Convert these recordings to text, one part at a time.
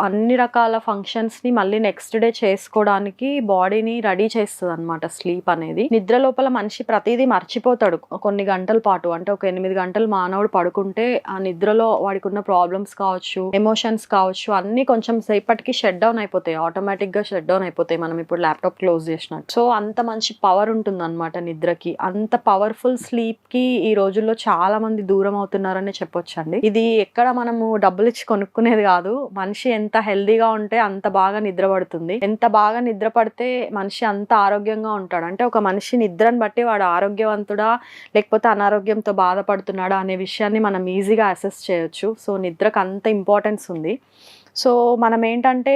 అన్ని రకాల ఫంక్షన్స్ని మళ్ళీ నెక్స్ట్ డే చేసుకోవడానికి బాడీని రెడీ చేస్తుంది అనమాట స్లీప్ అనేది. నిద్ర లోపల మనిషి ప్రతిదీ మర్చిపోతాడు కొన్ని గంటల పాటు. అంటే ఒక ఎనిమిది గంటలు మానవుడు పడుకుంటే ఆ నిద్రలో వాడికి ఉన్న ప్రాబ్లమ్స్ కావచ్చు ఎమోషన్స్ కావచ్చు అన్ని కొంచెం సేపటికి షట్ డౌన్ అయిపోతాయి. ఆటోమేటిక్గా షట్ డౌన్ అయిపోతాయి. మనం ఇప్పుడు ల్యాప్టాప్ క్లోజ్ చేసినట్టు. సో అంత మంచి పవర్ ఉంటుంది అనమాట నిద్రకి. అంత పవర్ఫుల్ స్లీప్కి ఈ రోజుల్లో చాలా మంది దూరం అవుతున్నారని చెప్పొచ్చండి. ఇది ఎక్కడ మనము డబ్బులు ఇచ్చి కొనుక్కునేది కాదు. మనిషి ఎంత ఎంత హెల్దీగా ఉంటే అంత బాగా నిద్ర పడుతుంది. ఎంత బాగా నిద్ర పడితే మనిషి అంత ఆరోగ్యంగా ఉంటాడు. అంటే ఒక మనిషి నిద్రను బట్టి వాడు ఆరోగ్యవంతుడా లేకపోతే అనారోగ్యంతో బాధపడుతున్నాడా అనే విషయాన్ని మనం ఈజీగా అసెస్ చేయొచ్చు. సో నిద్రకు అంత ఇంపార్టెన్స్ ఉంది. సో మనం ఏంటంటే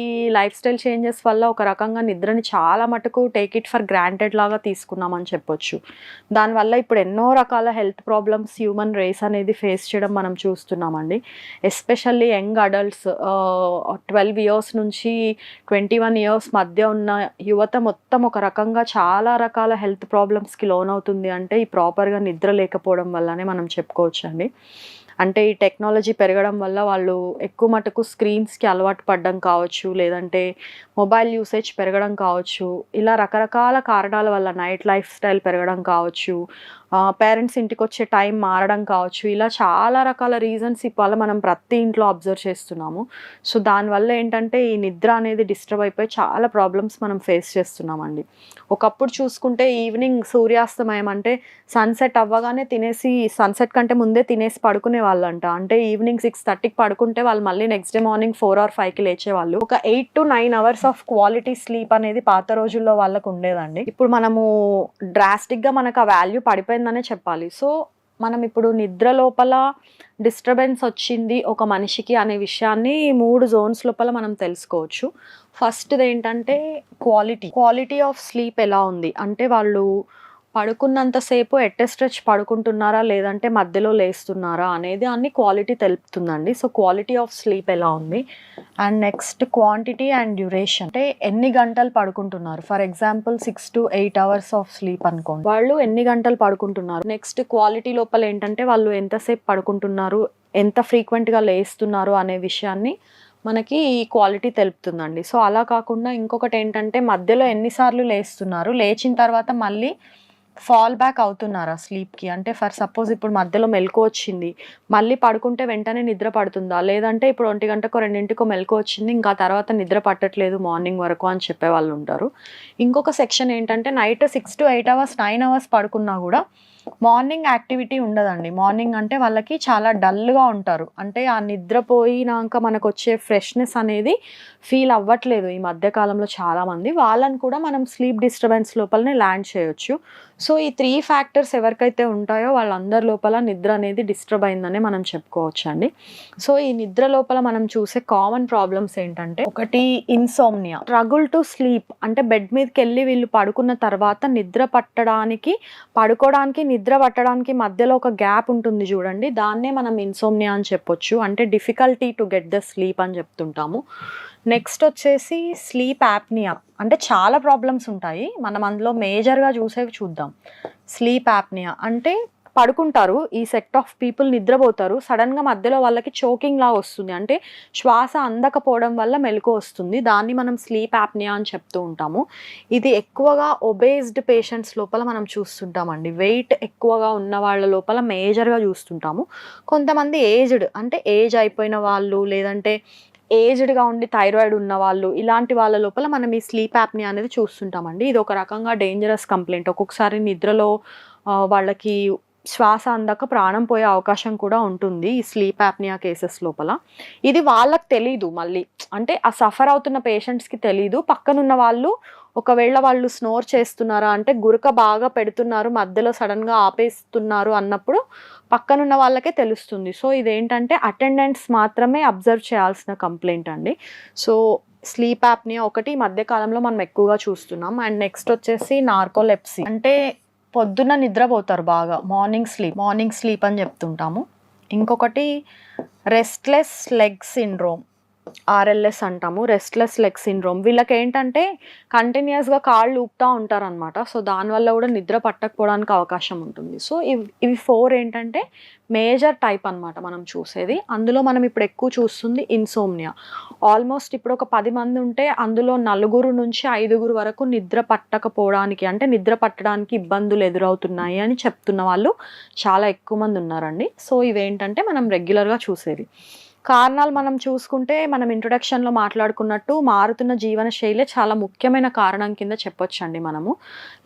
ఈ లైఫ్ స్టైల్ చేంజెస్ వల్ల ఒక రకంగా నిద్రని చాలా మటుకు టేక్ ఇట్ ఫర్ గ్రాంటెడ్ లాగా తీసుకున్నామని చెప్పొచ్చు. దానివల్ల ఇప్పుడు ఎన్నో రకాల హెల్త్ ప్రాబ్లమ్స్ హ్యూమన్ రేస్ అనేది ఫేస్ చేయడం మనం చూస్తున్నామండి. Especially young adults twelve years నుంచి ట్వంటీ వన్ ఇయర్స్ మధ్య ఉన్న యువత మొత్తం ఒక రకంగా చాలా రకాల హెల్త్ ప్రాబ్లమ్స్కి లోన్ అవుతుంది అంటే ఈ ప్రాపర్గా నిద్ర లేకపోవడం వల్లనే మనం చెప్పుకోవచ్చండి. అంటే ఈ టెక్నాలజీ పెరగడం వల్ల వాళ్ళు ఎక్కువ మటుకు స్క్రీన్స్కి అలవాటు పడడం కావచ్చు లేదంటే మొబైల్ యూసేజ్ పెరగడం కావచ్చు ఇలా రకరకాల కారణాల వల్ల నైట్ లైఫ్ స్టైల్ పెరగడం కావచ్చు పేరెంట్స్ ఇంటికి వచ్చే టైం మారడం కావచ్చు ఇలా చాలా రకాల రీజన్స్ ఇవాళ మనం ప్రతి ఇంట్లో అబ్జర్వ్ చేస్తున్నాము. సో దానివల్ల ఏంటంటే ఈ నిద్ర అనేది డిస్టర్బ్ అయిపోయి చాలా ప్రాబ్లమ్స్ మనం ఫేస్ చేస్తున్నామండి. ఒకప్పుడు చూసుకుంటే ఈవినింగ్ సూర్యాస్తమయం అంటే సన్సెట్ అవ్వగానే తినేసి సన్సెట్ కంటే ముందే తినేసి పడుకునే వాళ్ళంట. అంటే ఈవినింగ్ సిక్స్ థర్టీకి పడుకుంటే వాళ్ళు మళ్ళీ next day morning four or ఫైవ్కి లేచేవాళ్ళు. ఒక eight to nine hours of quality sleep అనేది పాత రోజుల్లో వాళ్ళకు ఉండేదండి. ఇప్పుడు మనము డ్రాస్టిక్గా మనకు ఆ వాల్యూ పడిపోయిందనే చెప్పాలి. సో మనం ఇప్పుడు నిద్ర లోపల డిస్టర్బెన్స్ వచ్చింది ఒక మనిషికి అనే విషయాన్ని మూడు జోన్స్ లోపల మనం తెలుసుకోవచ్చు. ఫస్ట్ది ఏంటంటే క్వాలిటీ. క్వాలిటీ ఆఫ్ స్లీప్ ఎలా ఉంది? అంటే వాళ్ళు పడుకున్నంతసేపు ఎట్ట స్ట్రెచ్ పడుకుంటున్నారా లేదంటే మధ్యలో లేస్తున్నారా అనేది అన్ని క్వాలిటీ తెలుపుతుందండి. సో క్వాలిటీ ఆఫ్ స్లీప్ ఎలా ఉంది? And next quantity and duration. అంటే ఎన్ని గంటలు పడుకుంటున్నారు? For example six to eight hours of sleep అనుకోండి. వాళ్ళు ఎన్ని గంటలు పడుకుంటున్నారు? నెక్స్ట్ క్వాలిటీ లోపల ఏంటంటే వాళ్ళు ఎంతసేపు పడుకుంటున్నారు? ఎంత ఫ్రీక్వెంట్గా లేస్తున్నారు అనే విషయాన్ని మనకి ఈ క్వాలిటీ తెలుపుతుందండి. సో అలా కాకుండా ఇంకొకటి ఏంటంటే మధ్యలో ఎన్నిసార్లు లేస్తున్నారు? లేచిన తర్వాత మళ్ళీ ఫాల్ బ్యాక్ అవుతున్నారా స్లీప్కి అంటే ఫర్ సపోజ్ ఇప్పుడు మధ్యలో మెలకు వచ్చింది మళ్ళీ పడుకుంటే వెంటనే నిద్ర పడుతుందా? లేదంటే ఇప్పుడు ఒంటి గంటకో రెండింటికో మెలకు వచ్చింది ఇంకా తర్వాత నిద్ర పట్టట్లేదు మార్నింగ్ వరకు అని చెప్పే వాళ్ళు ఉంటారు. ఇంకొక సెక్షన్ ఏంటంటే night six to eight hours nine hours పడుకున్నా కూడా మార్నింగ్ యాక్టివిటీ ఉండదండి. మార్నింగ్ అంటే వాళ్ళకి చాలా డల్గా ఉంటారు. అంటే ఆ నిద్రపోయినాక మనకు వచ్చే ఫ్రెష్నెస్ అనేది ఫీల్ అవ్వట్లేదు ఈ మధ్యకాలంలో చాలామంది. వాళ్ళని కూడా మనం స్లీప్ డిస్టర్బెన్స్ లోపలనే ల్యాండ్ చేయొచ్చు. సో ఈ త్రీ ఫ్యాక్టర్స్ ఎవరికైతే ఉంటాయో వాళ్ళందరి లోపల నిద్ర అనేది డిస్టర్బ్ అయిందనే మనం చెప్పుకోవచ్చండి. సో ఈ నిద్ర లోపల మనం చూసే కామన్ ప్రాబ్లమ్స్ ఏంటంటే ఒకటి ఇన్సోమ్నియా. స్ట్రగుల్ టు స్లీప్ అంటే బెడ్ మీదకి వెళ్ళి వీళ్ళు పడుకున్న తర్వాత నిద్ర పట్టడానికి పడుకోవడానికి నిద్ర పట్టడానికి మధ్యలో ఒక గ్యాప్ ఉంటుంది చూడండి. దాన్నే మనం ఇన్సోమ్నియా అని చెప్పొచ్చు. అంటే difficulty to get the sleep అని చెప్తుంటాము. నెక్స్ట్ వచ్చేసి స్లీప్ యాప్నియా అంటే చాలా ప్రాబ్లమ్స్ ఉంటాయి. మనం అందులో మేజర్గా చూసేవి చూద్దాం. స్లీప్ యాప్నియా అంటే పడుకుంటారు ఈ సెట్ ఆఫ్ పీపుల్ నిద్రపోతారు సడన్గా మధ్యలో వాళ్ళకి చోకింగ్ లా వస్తుంది. అంటే శ్వాస అందకపోవడం వల్ల మెలకు వస్తుంది. దాన్ని మనం స్లీప్ యాప్నియా అని చెప్తూ ఉంటాము. ఇది ఎక్కువగా ఒబేస్డ్ పేషెంట్స్ లోపల మనం చూస్తుంటామండి. వెయిట్ ఎక్కువగా ఉన్న వాళ్ళ లోపల మేజర్గా చూస్తుంటాము. కొంతమంది ఏజ్డ్ అంటే ఏజ్ అయిపోయిన వాళ్ళు లేదంటే ఏజ్డ్గా ఉండి థైరాయిడ్ ఉన్న వాళ్ళు ఇలాంటి వాళ్ళ లోపల మనం ఈ స్లీప్ యాప్ని అనేది చూస్తుంటామండి. ఇది ఒక రకంగా డేంజరస్ కంప్లైంట్ ఒక్కొక్కసారి నిద్రలో వాళ్ళకి శ్వాస అందక ప్రాణం పోయే అవకాశం కూడా ఉంటుంది ఈ స్లీప్ యాప్నియా కేసెస్ లోపల. ఇది వాళ్ళకి తెలీదు మళ్ళీ. అంటే ఆ సఫర్ అవుతున్న పేషెంట్స్కి తెలీదు. పక్కనున్న వాళ్ళు ఒకవేళ వాళ్ళు స్నోర్ చేస్తున్నారా అంటే గురక బాగా పెడుతున్నారు మధ్యలో సడన్గా ఆపేస్తున్నారు అన్నప్పుడు పక్కనున్న వాళ్ళకే తెలుస్తుంది. సో ఇదేంటంటే అటెండెన్స్ మాత్రమే అబ్జర్వ్ చేయాల్సిన కంప్లైంట్ అండి. సో స్లీప్ యాప్ని ఒకటి ఈ మధ్యకాలంలో మనం ఎక్కువగా చూస్తున్నాం. అండ్ నెక్స్ట్ వచ్చేసి నార్కోలెప్సీ. అంటే పొద్దున్న నిద్రపోతారు బాగా. మార్నింగ్ స్లీప్ మార్నింగ్ స్లీప్ అని చెప్తుంటాము. ఇంకొకటి రెస్ట్లెస్ లెగ్ సిండ్రోమ్. ఆర్ఎల్ఎస్ అంటాము రెస్ట్లెస్ లెగ్ సిండ్రోమ్. వీళ్ళకి ఏంటంటే కంటిన్యూస్గా కాళ్ళు ఊపుతూ ఉంటారనమాట సో దానివల్ల కూడా నిద్ర పట్టకపోవడానికి అవకాశం ఉంటుంది. సో ఇవి ఇవి ఫోర్ ఏంటంటే మేజర్ టైప్ అన్నమాట మనం చూసేది. అందులో మనం ఇప్పుడు ఎక్కువ చూస్తుంది ఇన్సోమ్నియా. ఆల్మోస్ట్ ఇప్పుడు ఒక పది మంది ఉంటే అందులో నలుగురు నుంచి ఐదుగురు వరకు నిద్ర పట్టకపోవడానికి అంటే నిద్ర పట్టడానికి ఇబ్బందులు ఎదురవుతున్నాయి అని చెప్తున్న వాళ్ళు చాలా ఎక్కువ మంది ఉన్నారండి. సో ఇవేంటంటే మనం రెగ్యులర్గా చూసేది. కారణాలు మనం చూసుకుంటే మనం ఇంట్రొడక్షన్లో మాట్లాడుకున్నట్టు మారుతున్న జీవన శైలి చాలా ముఖ్యమైన కారణం కింద చెప్పొచ్చండి మనము.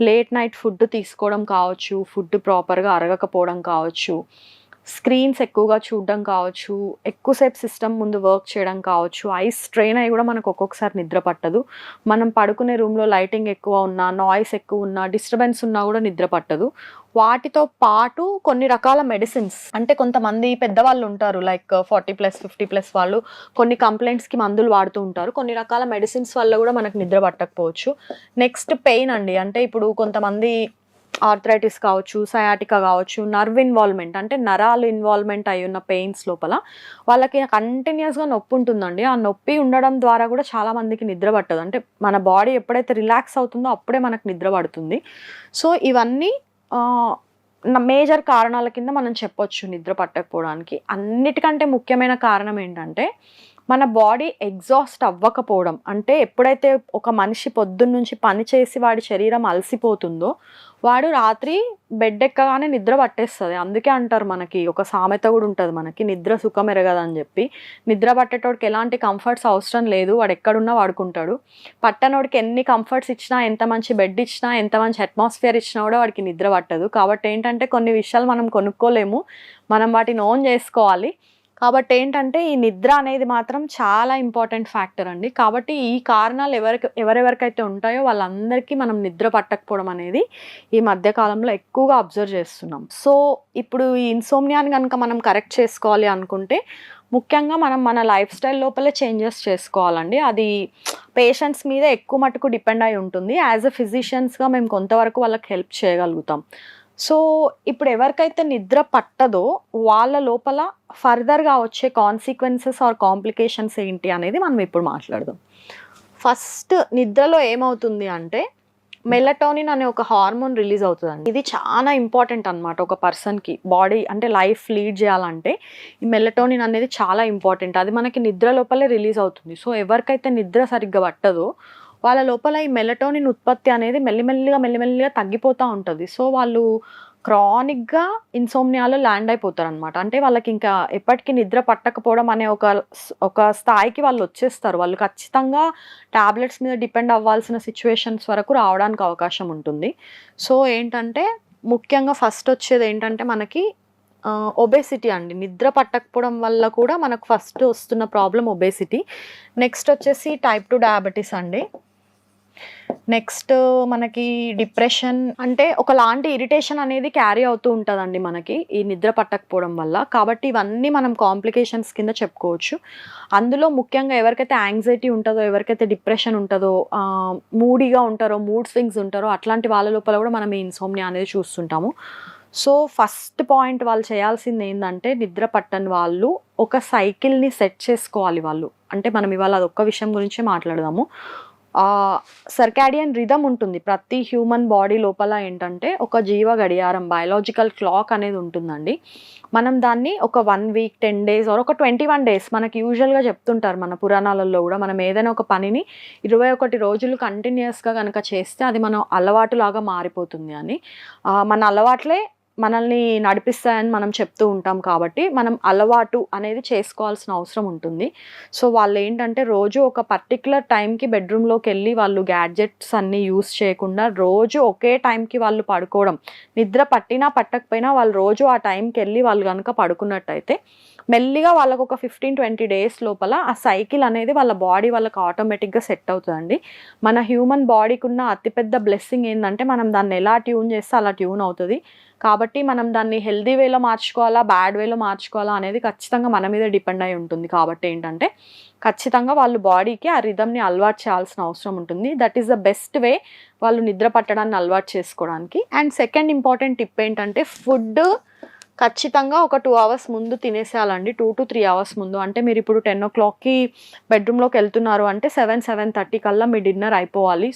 లేట్ నైట్ ఫుడ్ తీసుకోవడం కావచ్చు ఫుడ్ ప్రాపర్గా అరగకపోవడం కావచ్చు స్క్రీన్స్ ఎక్కువగా చూడడం కావచ్చు ఎక్కువసేపు సిస్టమ్ ముందు వర్క్ చేయడం కావచ్చు ఐస్ స్ట్రెయిన్ అయ్యి కూడా మనకు ఒక్కొక్కసారి నిద్ర పట్టదు. మనం పడుకునే రూమ్లో లైటింగ్ ఎక్కువ ఉన్నా నాయిస్ ఎక్కువ ఉన్నా డిస్టర్బెన్స్ ఉన్నా కూడా నిద్ర పట్టదు. వాటితో పాటు కొన్ని రకాల మెడిసిన్స్ అంటే కొంతమంది పెద్దవాళ్ళు ఉంటారు like forty plus fifty plus వాళ్ళు కొన్ని కంప్లైంట్స్కి మందులు వాడుతూ ఉంటారు. కొన్ని రకాల మెడిసిన్స్ వల్ల కూడా మనకు నిద్ర పట్టకపోవచ్చు. నెక్స్ట్ పెయిన్ అండి అంటే ఇప్పుడు కొంతమంది ఆర్థరైటిస్ కావచ్చు సయాటికా కావచ్చు నర్వ్ ఇన్వాల్వ్మెంట్ అంటే నరాలు ఇన్వాల్వ్మెంట్ అయి ఉన్న పెయిన్స్ లోపల వాళ్ళకి కంటిన్యూస్గా నొప్పి ఉంటుందండి. ఆ నొప్పి ఉండడం ద్వారా కూడా చాలా మందికి నిద్ర పట్టదు. అంటే మన బాడీ ఎప్పుడైతే రిలాక్స్ అవుతుందో అప్పుడే మనకు నిద్ర పడుతుంది. సో ఇవన్నీ మేజర్ కారణాల కింద మనం చెప్పొచ్చు నిద్ర పట్టకపోవడానికి. అన్నిటికంటే ముఖ్యమైన కారణం ఏంటంటే మన బాడీ ఎగ్జాస్ట్ అవ్వకపోవడం. అంటే ఎప్పుడైతే ఒక మనిషి పొద్దున్న నుంచి పని చేసి వాడి శరీరం అలసిపోతుందో వాడు రాత్రి బెడ్ ఎక్కగానే నిద్ర పట్టేస్తుంది. అందుకే అంటారు మనకి ఒక సామెత కూడా ఉంటుంది మనకి నిద్ర సుఖం ఎరగదని చెప్పి. నిద్ర పట్టేటోడికి ఎలాంటి కంఫర్ట్స్ అవసరం లేదు వాడు ఎక్కడున్నా వాడుకుంటాడు. పట్టనోడికి ఎన్ని కంఫర్ట్స్ ఇచ్చినా ఎంత మంచి బెడ్ ఇచ్చినా ఎంత మంచి అట్మాస్ఫియర్ ఇచ్చినా కూడా వాడికి నిద్ర పట్టదు. కాబట్టి ఏంటంటే కొన్ని విషయాలు మనం కొనుక్కోలేము. మనం వాటిని ఓన్ చేసుకోవాలి. కాబట్టి ఏంటంటే ఈ నిద్ర అనేది మాత్రం చాలా ఇంపార్టెంట్ ఫ్యాక్టర్ అండి. కాబట్టి ఈ కారణాలు ఎవరికి ఎవరెవరికైతే ఉంటాయో వాళ్ళందరికీ మనం నిద్ర పట్టకపోవడం అనేది ఈ మధ్యకాలంలో ఎక్కువగా అబ్జర్వ్ చేస్తున్నాం. సో ఇప్పుడు ఈ ఇన్సోమ్నియాని కనుక మనం కరెక్ట్ చేసుకోవాలి అనుకుంటే ముఖ్యంగా మనం మన లైఫ్ స్టైల్ లోపలే చేంజెస్ చేసుకోవాలండి. అది పేషెంట్స్ మీద ఎక్కువ మటుకు డిపెండ్ అయి ఉంటుంది. యాజ్ అ ఫిజిషియన్స్గా మేము కొంతవరకు వాళ్ళకి హెల్ప్ చేయగలుగుతాం. సో ఇప్పుడు ఎవరికైతే నిద్ర పట్టదో వాళ్ళ లోపల ఫర్దర్గా వచ్చే కాన్సిక్వెన్సెస్ ఆర్ కాంప్లికేషన్స్ ఏంటి అనేది మనం ఇప్పుడు మాట్లాడదాం. ఫస్ట్ నిద్రలో ఏమవుతుంది అంటే మెలటోనిన్ అనే ఒక హార్మోన్ రిలీజ్ అవుతుందండి. ఇది చాలా ఇంపార్టెంట్ అనమాట ఒక పర్సన్కి బాడీ అంటే లైఫ్ లీడ్ చేయాలంటే ఈ మెలటోనిన్ అనేది చాలా ఇంపార్టెంట్ అది మనకి నిద్ర లోపలే రిలీజ్ అవుతుంది. సో ఎవరికైతే నిద్ర సరిగ్గా పట్టదో వాళ్ళ లోపల ఈ మెలటోనిన్ ఉత్పత్తి అనేది మెల్లిమెల్లిగా మెల్లిమెల్లిగా తగ్గిపోతూ ఉంటుంది. సో వాళ్ళు క్రానిక్గా ఇన్సోమ్నియాలో ల్యాండ్ అయిపోతారు అనమాట అంటే వాళ్ళకి ఇంకా ఎప్పటికీ నిద్ర పట్టకపోవడం అనే ఒక ఒక స్థాయికి వాళ్ళు వచ్చేస్తారు. వాళ్ళు ఖచ్చితంగా ట్యాబ్లెట్స్ మీద డిపెండ్ అవ్వాల్సిన సిచ్యువేషన్స్ వరకు రావడానికి అవకాశం ఉంటుంది. సో ఏంటంటే ముఖ్యంగా ఫస్ట్ వచ్చేది ఏంటంటే మనకి ఒబేసిటీ అండి. నిద్ర పట్టకపోవడం వల్ల కూడా మనకు ఫస్ట్ వస్తున్న ప్రాబ్లం ఒబేసిటీ నెక్స్ట్ వచ్చేసి టైప్ టు డయాబెటీస్ అండి. నెక్స్ట్ మనకి డిప్రెషన్ అంటే ఒకలాంటి ఇరిటేషన్ అనేది క్యారీ అవుతూ ఉంటుందండి మనకి ఈ నిద్ర పట్టకపోవడం వల్ల. కాబట్టి ఇవన్నీ మనం కాంప్లికేషన్స్ కింద చెప్పుకోవచ్చు. అందులో ముఖ్యంగా ఎవరికైతే యాంగ్జైటీ ఉంటుందో ఎవరికైతే డిప్రెషన్ ఉంటుందో మూడీగా ఉంటారో మూడ్ స్వింగ్స్ ఉంటారో అట్లాంటి వాళ్ళ లోపల కూడా మనం ఈ ఇన్సోమ్నియా అనేది చూస్తుంటాము. సో ఫస్ట్ పాయింట్ వాళ్ళు చేయాల్సింది ఏంటంటే నిద్ర పట్టని వాళ్ళు ఒక సైకిల్ని సెట్ చేసుకోవాలి వాళ్ళు. అంటే మనం ఇవాళ అదొక్క విషయం గురించి మాట్లాడదాము. సర్కాడియన్ రిధమ్ ఉంటుంది. ప్రతి హ్యూమన్ బాడీ లోపల ఏంటంటే ఒక జీవ గడియారం బయలాజికల్ క్లాక్ అనేది ఉంటుందండి. మనం దాన్ని ఒక one week ten days or ఒక ట్వంటీ వన్ డేస్ మనకి యూజువల్గా చెప్తుంటారు మన పురాణాలలో కూడా. మనం ఏదైనా ఒక పనిని ఇరవై ఒకటి రోజులు కంటిన్యూస్గా కనుక చేస్తే అది మనం అలవాటులాగా మారిపోతుంది అని. మన అలవాట్లే మనల్ని నడిపిస్తాయని మనం చెప్తూ ఉంటాం కాబట్టి మనం అలవాటు అనేది చేసుకోవాల్సిన అవసరం ఉంటుంది. సో వాళ్ళు ఏంటంటే రోజు ఒక పర్టికులర్ టైంకి బెడ్రూమ్లోకి వెళ్ళి వాళ్ళు గ్యాడ్జెట్స్ అన్నీ యూస్ చేయకుండా రోజు ఒకే టైంకి వాళ్ళు పడుకోవడం నిద్ర పట్టినా పట్టకపోయినా వాళ్ళు రోజు ఆ టైంకి వెళ్ళి వాళ్ళు కనుక పడుకున్నట్టయితే మెల్లిగా వాళ్ళకు ఒక ఫిఫ్టీన్ ట్వంటీ డేస్ లోపల ఆ సైకిల్ అనేది వాళ్ళ బాడీ వాళ్ళకి ఆటోమేటిక్గా సెట్ అవుతుందండి. మన హ్యూమన్ బాడీకి ఉన్న అతిపెద్ద బ్లెస్సింగ్ ఏంటంటే మనం దాన్ని ఎలా ట్యూన్ చేస్తే అలా ట్యూన్ అవుతుంది. కాబట్టి మనం దాన్ని హెల్దీ వేలో మార్చుకోవాలా బ్యాడ్ వేలో మార్చుకోవాలా అనేది ఖచ్చితంగా మన మీద డిపెండ్ అయి ఉంటుంది. కాబట్టి ఏంటంటే ఖచ్చితంగా వాళ్ళు బాడీకి ఆ రిధమ్ని అలవాటు చేయాల్సిన అవసరం ఉంటుంది. That is the best way వాళ్ళు నిద్ర పట్టడాన్ని అలవాటు చేసుకోవడానికి. అండ్ సెకండ్ ఇంపార్టెంట్ టిప్ ఏంటంటే ఫుడ్ ఖచ్చితంగా ఒక టూ అవర్స్ ముందు తినేసేయాలండి. టూ టు త్రీ అవర్స్ ముందు. అంటే మీరు ఇప్పుడు టెన్ ఓ క్లాక్కి బెడ్రూమ్లోకి వెళ్తున్నారు అంటే సెవెన్ సెవెన్ థర్టీ కల్లా మీ డిన్నర్ అయిపోవాలి.